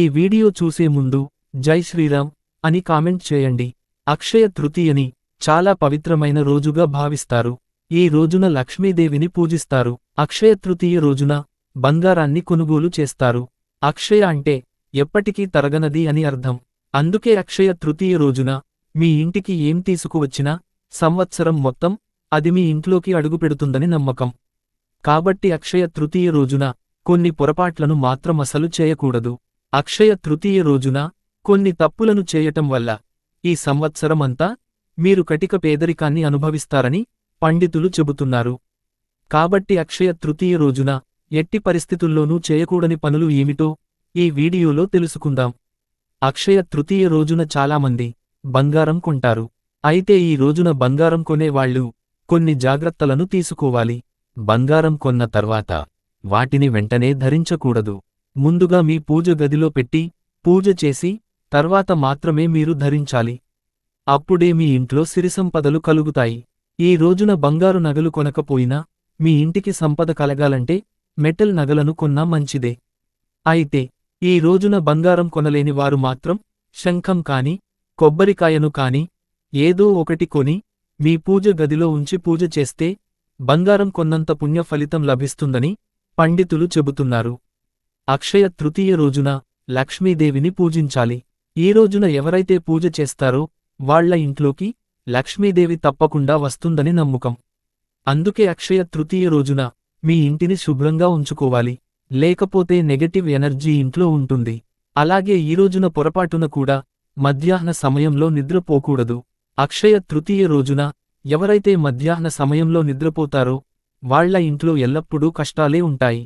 ఈ వీడియో చూసే ముందు జై శ్రీరామ్ అని కామెంట్ చేయండి. అక్షయ తృతీయని చాలా పవిత్రమైన రోజుగా భావిస్తారు. ఈ రోజున లక్ష్మీదేవిని పూజిస్తారు. అక్షయ తృతీయ రోజున బంగారాన్ని కొనుగోలు చేస్తారు. అక్షయ అంటే ఎప్పటికీ తరగనది అని అర్థం. అందుకే అక్షయ తృతీయ రోజున మీ ఇంటికి ఏం తీసుకువచ్చినా సంవత్సరం మొత్తం అది మీ ఇంట్లోకి అడుగుపెడుతుందని నమ్మకం. కాబట్టి అక్షయ తృతీయ రోజున కొన్ని పొరపాట్లను మాత్రం అసలు చేయకూడదు. అక్షయ తృతీయ రోజున కొన్ని తప్పులను చేయటం వల్ల ఈ సంవత్సరం అంతా మీరు కటిక పేదరికాన్ని అనుభవిస్తారని పండితులు చెబుతున్నారు. కాబట్టి అక్షయ తృతీయ రోజున ఎట్టి పరిస్థితుల్లోనూ చేయకూడని పనులు ఏమిటో ఈ వీడియోలో తెలుసుకుందాం. అక్షయ తృతీయ రోజున చాలామంది బంగారం కొంటారు. అయితే ఈ రోజున బంగారం కొనేవాళ్ళు కొన్ని జాగ్రత్తలను తీసుకోవాలి. బంగారం కొన్న తర్వాత వాటిని వెంటనే ధరించకూడదు. ముందుగా మీ పూజ గదిలో పెట్టి పూజ చేసి తర్వాత మాత్రమే మీరు ధరించాలి. అప్పుడే మీ ఇంట్లో సిరిసంపదలు కలుగుతాయి. ఈ రోజున బంగారు నగలు కొనకపోయినా మీ ఇంటికి సంపద కలగాలంటే మెటల్ నగలను కొన్నా మంచిదే. అయితే ఈ రోజున బంగారం కొనలేని వారు మాత్రం శంఖం కాని కొబ్బరికాయను కాని ఏదో ఒకటి కొని మీ పూజ గదిలో ఉంచి పూజ చేస్తే బంగారం కొన్నంత పుణ్య ఫలితం లభిస్తుందని పండితులు చెబుతున్నారు. అక్షయ తృతీయ రోజున లక్ష్మీదేవిని పూజించాలి. ఈ రోజున ఎవరైతే పూజ చేస్తారో వాళ్ళ ఇంట్లోకి లక్ష్మీదేవి తప్పకుండా వస్తుందని నమ్మకం. అందుకే అక్షయ తృతీయ రోజున మీ ఇంటిని శుభ్రంగా ఉంచుకోవాలి. లేకపోతే నెగటివ్ ఎనర్జీ ఇంట్లో ఉంటుంది. అలాగే ఈ రోజున పొరపాటున కూడా మధ్యాహ్న సమయంలో నిద్రపోకూడదు. అక్షయ తృతీయ రోజున ఎవరైతే మధ్యాహ్న సమయంలో నిద్రపోతారో వాళ్ళ ఇంట్లో ఎల్లప్పుడూ కష్టాలే ఉంటాయి.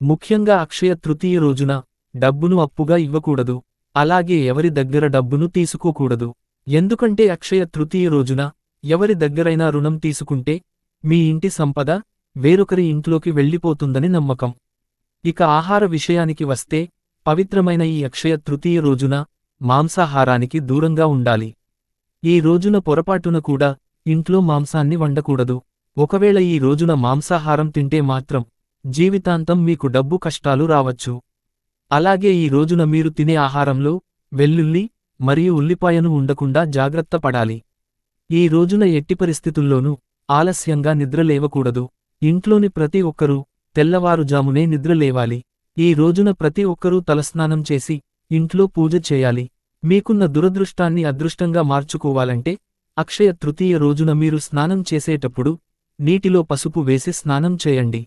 ముఖ్యంగా అక్షయ తృతీయ రోజున డబ్బును అప్పుగా ఇవ్వకూడదు. అలాగే ఎవరి దగ్గర డబ్బును తీసుకోకూడదు. ఎందుకంటే అక్షయ తృతీయ రోజున ఎవరి దగ్గరైనా రుణం తీసుకుంటే మీ ఇంటి సంపద వేరొకరి ఇంట్లోకి వెళ్ళిపోతుందని నమ్మకం. ఇక ఆహార విషయానికి వస్తే పవిత్రమైన ఈ అక్షయ తృతీయ రోజున మాంసాహారానికి దూరంగా ఉండాలి. ఈ రోజున పొరపాటున కూడా ఇంట్లో మాంసాన్ని వండకూడదు. ఒకవేళ ఈ రోజున మాంసాహారం తింటే మాత్రం జీవితాంతం మీకు డబ్బు కష్టాలు రావచ్చు. అలాగే ఈ రోజున మీరు తినే ఆహారంలో వెల్లుల్లి మరియు ఉల్లిపాయను ఉండకుండా జాగ్రత్త పడాలి. ఈ రోజున ఎట్టి పరిస్థితుల్లోనూ ఆలస్యంగా నిద్రలేవకూడదు ఇంట్లోని ప్రతి ఒక్కరూ తెల్లవారుజామునే నిద్రలేవాలి ఈ రోజున ప్రతి ఒక్కరూ తలస్నానం చేసి ఇంట్లో పూజ చేయాలి. మీకున్న దురదృష్టాన్ని అదృష్టంగా మార్చుకోవాలంటే అక్షయ తృతీయ రోజున మీరు స్నానం చేసేటప్పుడు నీటిలో పసుపు వేసి స్నానం చేయండి.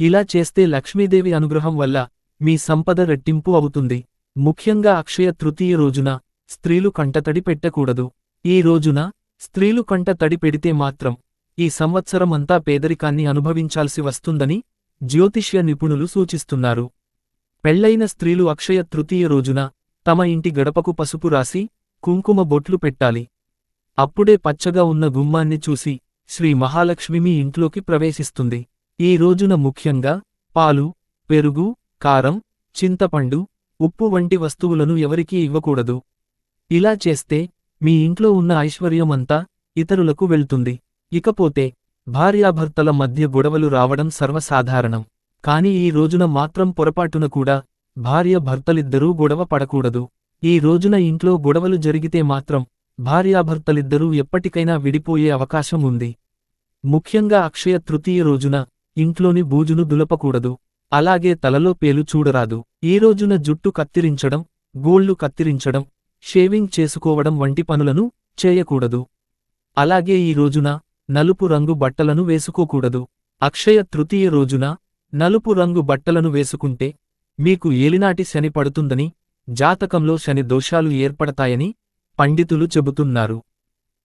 ఇలా చేస్తే లక్ష్మీదేవి అనుగ్రహం వల్ల మీ సంపద రెట్టింపు అవుతుంది. ముఖ్యంగా అక్షయ తృతీయ రోజున స్త్రీలు కంటతడి పెట్టకూడదు. ఈ రోజున స్త్రీలు కంట తడి పెడితే మాత్రం ఈ సంవత్సరమంతా పేదరికాన్ని అనుభవించాల్సి వస్తుందని జ్యోతిష్య నిపుణులు సూచిస్తున్నారు. పెళ్ళైన స్త్రీలు అక్షయ తృతీయ రోజున తమ ఇంటి గడపకు పసుపు రాసి కుంకుమ బొట్లు పెట్టాలి. అప్పుడే పచ్చగా ఉన్న గుమ్మాన్ని చూసి శ్రీ మహాలక్ష్మి మీ ఇంట్లోకి ప్రవేశిస్తుంది. ఈ రోజున ముఖ్యంగా పాలు పెరుగు కారం చింతపండు ఉప్పు వంటి వస్తువులను ఎవరికీ ఇవ్వకూడదు. ఇలా చేస్తే మీ ఇంట్లో ఉన్న ఐశ్వర్యమంతా ఇతరులకు వెళ్తుంది. ఇకపోతే భార్యాభర్తల మధ్య గొడవలు రావడం సర్వసాధారణం. కాని ఈ రోజున మాత్రం పొరపాటున కూడా భార్య భర్తలిద్దరూ గొడవ పడకూడదు. ఈ రోజున ఇంట్లో గొడవలు జరిగితే మాత్రం భార్యాభర్తలిద్దరూ ఎప్పటికైనా విడిపోయే అవకాశం ఉంది. ముఖ్యంగా అక్షయ తృతీయ రోజున ఇంట్లోని బూజును దులపకూడదు. అలాగే తలలో పేలు చూడరాదు. ఈ రోజున జుట్టు కత్తిరించడం గోళ్ళు కత్తిరించడం షేవింగ్ చేసుకోవడం వంటి పనులను చేయకూడదు. అలాగే ఈ రోజున నలుపు రంగు బట్టలను వేసుకోకూడదు. అక్షయ తృతీయ రోజున నలుపు రంగు బట్టలను వేసుకుంటే మీకు ఏలినాటి శని పడుతుందని జాతకంలో శని దోషాలు ఏర్పడతాయని పండితులు చెబుతున్నారు.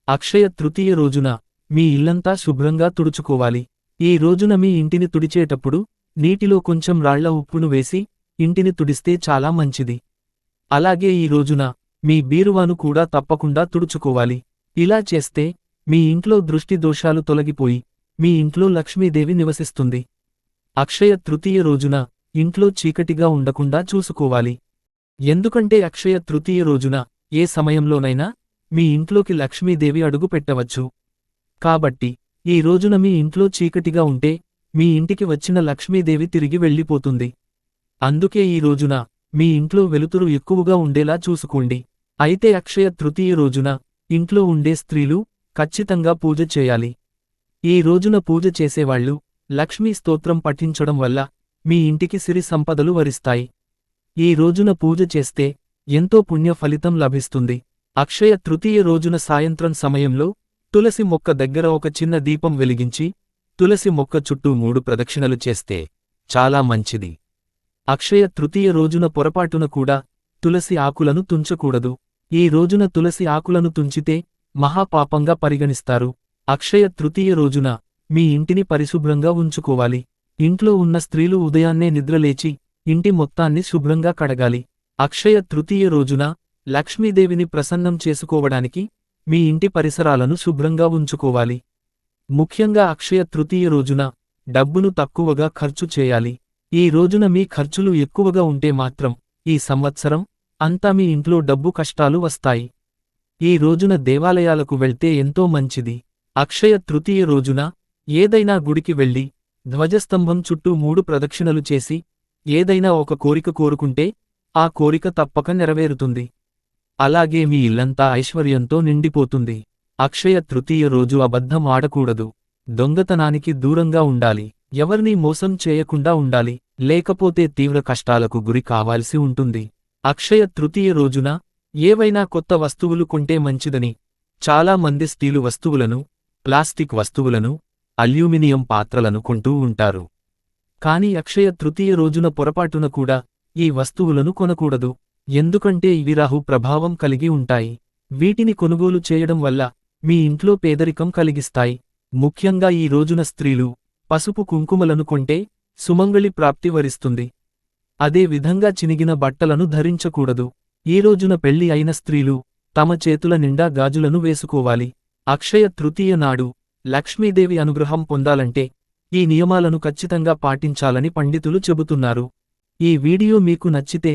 అక్షయ తృతీయ రోజున మీ ఇల్లంతా శుభ్రంగా తుడుచుకోవాలి. ఈ రోజున మీ ఇంటిని తుడిచేటప్పుడు నీటిలో కొంచెం రాళ్ళ ఉప్పును వేసి ఇంటిని తుడిస్తే చాలా మంచిది. అలాగే ఈ రోజున మీ బీరువాను కూడా తప్పకుండా తుడుచుకోవాలి. ఇలా చేస్తే మీ ఇంట్లో దృష్టి దోషాలు తొలగిపోయి మీ ఇంట్లో లక్ష్మీదేవి నివసిస్తుంది. అక్షయ తృతీయ రోజున ఇంట్లో చీకటిగా ఉండకుండా చూసుకోవాలి. ఎందుకంటే అక్షయ తృతీయ రోజున ఏ సమయంలోనైనా మీ ఇంట్లోకి లక్ష్మీదేవి అడుగు పెట్టవచ్చు. కాబట్టి ఈ రోజున మీ ఇంట్లో చీకటిగా ఉంటే మీ ఇంటికి వచ్చిన లక్ష్మీదేవి తిరిగి వెళ్ళిపోతుంది. అందుకే ఈ రోజున మీ ఇంట్లో వెలుతురు ఎక్కువగా ఉండేలా చూసుకోండి. అయితే అక్షయ తృతీయ రోజున ఇంట్లో ఉండే స్త్రీలు ఖచ్చితంగా పూజ చేయాలి. ఈ రోజున పూజ చేసేవాళ్ళు లక్ష్మీ స్తోత్రం పఠించడం వల్ల మీ ఇంటికి సిరి సంపదలు వరిస్తాయి. ఈ రోజున పూజ చేస్తే ఎంతో పుణ్య ఫలితం లభిస్తుంది. అక్షయ తృతీయ రోజున సాయంత్రం సమయంలో తులసి మొక్క దగ్గర ఒక చిన్న దీపం వెలిగించి తులసి మొక్క చుట్టూ మూడు ప్రదక్షిణలు చేస్తే చాలా మంచిది. అక్షయ తృతీయ రోజున పొరపాటున కూడా తులసి ఆకులను తుంచకూడదు. ఈ రోజున తులసి ఆకులను తుంచితే మహాపాపంగా పరిగణిస్తారు. అక్షయ తృతీయ రోజున మీ ఇంటిని పరిశుభ్రంగా ఉంచుకోవాలి. ఇంట్లో ఉన్న స్త్రీలు ఉదయాన్నే నిద్రలేచి ఇంటి మొత్తాన్ని శుభ్రంగా కడగాలి. అక్షయ తృతీయ రోజున లక్ష్మీదేవిని ప్రసన్నం చేసుకోవడానికి మీ ఇంటి పరిసరాలను శుభ్రంగా ఉంచుకోవాలి. ముఖ్యంగా అక్షయ తృతీయ రోజున డబ్బును తక్కువగా ఖర్చు చేయాలి. ఈ రోజున మీ ఖర్చులు ఎక్కువగా ఉంటే మాత్రం ఈ సంవత్సరం అంతా మీ ఇంట్లో డబ్బు కష్టాలు వస్తాయి. ఈ రోజున దేవాలయాలకు వెళ్తే ఎంతో మంచిది. అక్షయ తృతీయ రోజున ఏదైనా గుడికి వెళ్ళి ధ్వజస్తంభం చుట్టూ మూడు ప్రదక్షిణలు చేసి ఏదైనా ఒక కోరిక కోరుకుంటే ఆ కోరిక తప్పక నెరవేరుతుంది. అలాగే మీ ఇల్లంతా ఐశ్వర్యంతో నిండిపోతుంది. అక్షయ తృతీయ రోజు అబద్ధం ఆడకూడదు. దొంగతనానికి దూరంగా ఉండాలి. ఎవర్నీ మోసం చేయకుండా ఉండాలి. లేకపోతే తీవ్ర కష్టాలకు గురి కావాల్సి ఉంటుంది. అక్షయ తృతీయ రోజున ఏవైనా కొత్త వస్తువులు కొంటే మంచిదని. చాలా మంది స్టీలు వస్తువులను ప్లాస్టిక్ వస్తువులను అల్యూమినియం పాత్రలను కొంటూ ఉంటారు. కాని అక్షయ తృతీయ రోజున పొరపాటున కూడా ఈ వస్తువులను కొనకూడదు. ఎందుకంటే ఇవి రాహు ప్రభావం కలిగి ఉంటాయి. వీటిని కొనుగోలు చేయడం వల్ల మీ ఇంట్లో పేదరికం కలిగిస్తాయి. ముఖ్యంగా ఈ రోజున స్త్రీలు పసుపు కుంకుమలను కొంటే సుమంగళి ప్రాప్తి వరిస్తుంది. అదే విధంగా చినిగిన బట్టలను ధరించకూడదు. ఈ రోజున పెళ్ళి అయిన స్త్రీలు తమ చేతుల నిండా గాజులను వేసుకోవాలి. అక్షయ తృతీయ నాడు లక్ష్మీదేవి అనుగ్రహం పొందాలంటే ఈ నియమాలను ఖచ్చితంగా పాటించాలని పండితులు చెబుతున్నారు. ఈ వీడియో మీకు నచ్చితే